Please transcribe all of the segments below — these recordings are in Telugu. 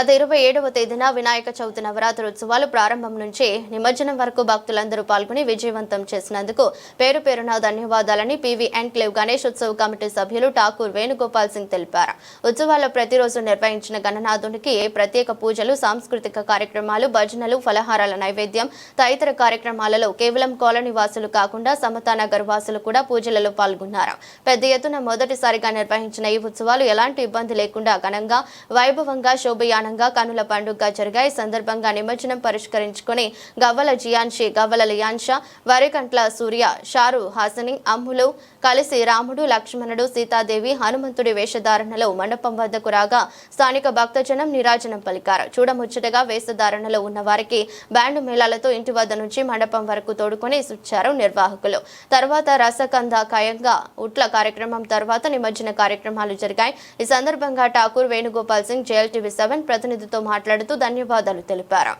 గత ఇరవై ఏడవ తేదీన వినాయక చవితి నవరాత్రి ఉత్సవాలు ప్రారంభం నుంచి నిమజ్జనం వరకు భక్తులందరూ పాల్గొని విజయవంతం చేసినందుకు పేరు పేరున ధన్యవాదాలని PV enclave Ganesh Utsav committee సభ్యులు ఠాకూర్ వేణుగోపాల్ సింగ్ తెలిపారు. ఉత్సవాల్లో ప్రతిరోజు నిర్వహించిన గణనాథునికి ప్రత్యేక పూజలు సాంస్కృతిక కార్యక్రమాలు భజనలు ఫలహారాల నైవేద్యం తదితర కార్యక్రమాలలో కేవలం కాలనీ వాసులు కాకుండా సమతానగర్ వాసులు కూడా పూజలలో పాల్గొన్నారు. పెద్ద ఎత్తున మొదటిసారిగా నిర్వహించిన ఈ ఉత్సవాలు ఎలాంటి ఇబ్బంది లేకుండా ఘనంగా వైభవంగా శోభయాన శోభయానంగా కనుల పండుగగా జరిగాయి. ఈ సందర్భంగా నిమజ్జనం పరిష్కరించుకుని గవ్వల జియాన్షి గవ్వల లియాన్ష వరికంట్ల సూర్య షారు హాసని అమ్ములు కలిసి రాముడు లక్ష్మణుడు సీతాదేవి హనుమంతుడి వేషధారణలో మండపం వద్దకు రాగా స్థానిక భక్తజనం నిరాజనం పలికారు. చూడముచ్చటగా వేషధారణలో ఉన్న వారికి బ్యాండ్ మేళాలతో ఇంటి వద్ద నుంచి మండపం వరకు తోడుకొని ఇచ్చారు నిర్వాహకులు. తర్వాత రసకంద కాయంగా ఉట్ల కార్యక్రమం తర్వాత నిమజ్జన కార్యక్రమాలు జరిగాయి. ఈ సందర్భంగా ఠాకూర్ వేణుగోపాల్ సింగ్ జేఎల్టీవీ సెవెన్ ప్రతినిధితో మాట్లాడుతూ ధన్యవాదాలు తెలిపారు.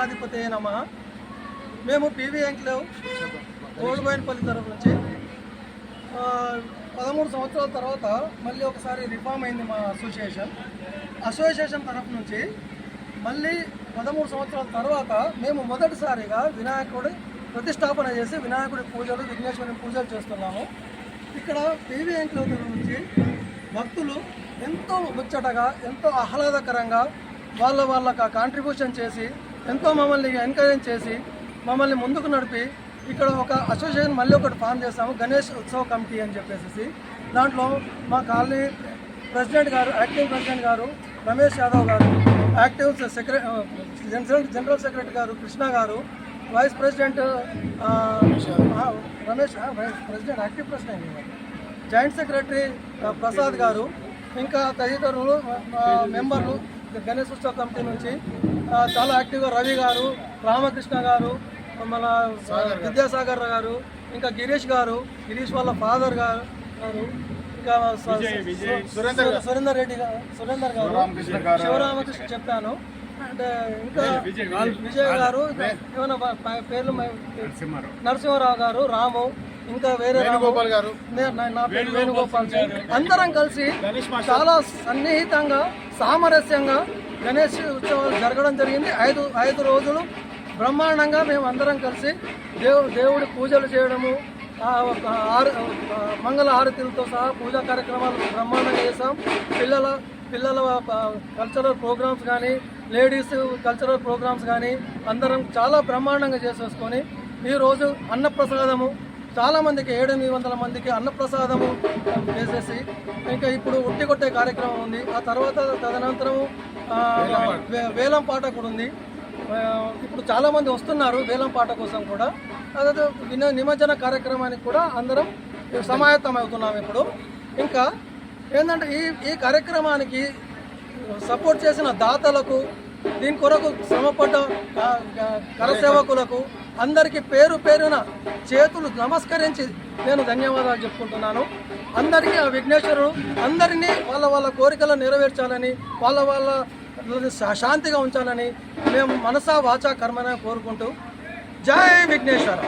మహాగణాధిపతే నమ. మేము పీవీ ఎంక్లేవ్ కోడుబోయినపల్లి తరఫు నుంచి పదమూడు సంవత్సరాల తర్వాత మళ్ళీ ఒకసారి రిఫార్మ్ అయింది మా అసోసియేషన్. అసోసియేషన్ తరఫు నుంచి మళ్ళీ పదమూడు సంవత్సరాల తర్వాత మేము మొదటిసారిగా వినాయకుడి ప్రతిష్టాపన చేసి వినాయకుడి పూజలు విఘ్నేశ్వరుని పూజలు చేస్తున్నాము. ఇక్కడ పీవీ ఎంక్లేవ్ నుంచి భక్తులు ఎంతో ముచ్చటగా ఎంతో ఆహ్లాదకరంగా వాళ్ళ వాళ్ళ కాంట్రిబ్యూషన్ చేసి ఎంతో మమ్మల్ని ఎంకరేజ్ చేసి మమ్మల్ని ముందుకు నడిపి ఇక్కడ ఒక అసోసియేషన్ మళ్ళీ ఒకటి ఫామ్ చేస్తాము గణేష్ ఉత్సవ కమిటీ అని చెప్పేసి దాంట్లో మా కాలనీ ప్రెసిడెంట్ గారు యాక్టివ్ ప్రెసిడెంట్ గారు రమేష్ యాదవ్ గారు active secretary general general secretary గారు కృష్ణ గారు vice president Ramesh vice president active president గారు. జాయింట్ సెక్రటరీ ప్రసాద్ గారు ఇంకా తదితరులు మెంబర్లు గణేష్ ఉత్సవ కమిటీ నుంచి చాలా యాక్టివ్గా రవి గారు రామకృష్ణ గారు మన విద్యాసాగర్ గారు ఇంకా గిరీష్ గారు గిరీష్ వాళ్ళ ఫాదర్ గారు గారు ఇంకా సురేందర్ సురేందర్ రెడ్డి గారు సురేందర్ గారు శివరామకృష్ణ చెప్పాను. అంటే ఇంకా విజయ్ గారు ఏమైనా పేర్లు నరసింహారావు గారు రాము ఇంకా వేరే వేణుగోపాల్ గారు. నా పేరు వేణుగోపాల్. అందరం కలిసి చాలా సన్నిహితంగా సామరస్యంగా గణేష్ ఉత్సవాలు జరగడం జరిగింది. ఐదు ఐదు రోజులు బ్రహ్మాండంగా మేము అందరం కలిసి దేవు దేవుడి పూజలు చేయడము మంగళ హారతులతో సహా పూజా కార్యక్రమాలు బ్రహ్మాండంగా చేసాం పిల్లల పిల్లల కల్చరల్ ప్రోగ్రామ్స్ కానీ లేడీస్ కల్చరల్ ప్రోగ్రామ్స్ కానీ అందరం చాలా బ్రహ్మాండంగా చేసేసుకొని ఈరోజు అన్నప్రసాదము చాలామందికి ఏడు ఏడెనిమిది వందల మందికి అన్నప్రసాదము చేసేసి ఇంకా ఇప్పుడు ఉట్టి కొట్టే కార్యక్రమం ఉంది. ఆ తర్వాత తదనంతరము వే- వేలం పాట కూడా ఉంది. ఇప్పుడు చాలామంది వస్తున్నారు వేలం పాట కోసం కూడా. అదే విన నిమజ్జన కార్యక్రమానికి కూడా అందరం సమాయత్తం అవుతున్నాం ఇప్పుడు. ఇంకా ఏంటంటే ఈ ఈ కార్యక్రమానికి సపోర్ట్ చేసిన దాతలకు దీని కొరకు శ్రమపడ్డ కరసేవకులకు అందరికీ పేరు పేరున చేతులు నమస్కరించి నేను ధన్యవాదాలు చెప్పుకుంటున్నాను. అందరికీ ఆ విఘ్నేశ్వరుడు అందరినీ వాళ్ళ వాళ్ళ కోరికలు నెరవేర్చాలని వాళ్ళ వాళ్ళ శాంతిగా ఉంచాలని మేము మనసా వాచా కర్మన కోరుకుంటూ. జై విఘ్నేశ్వర.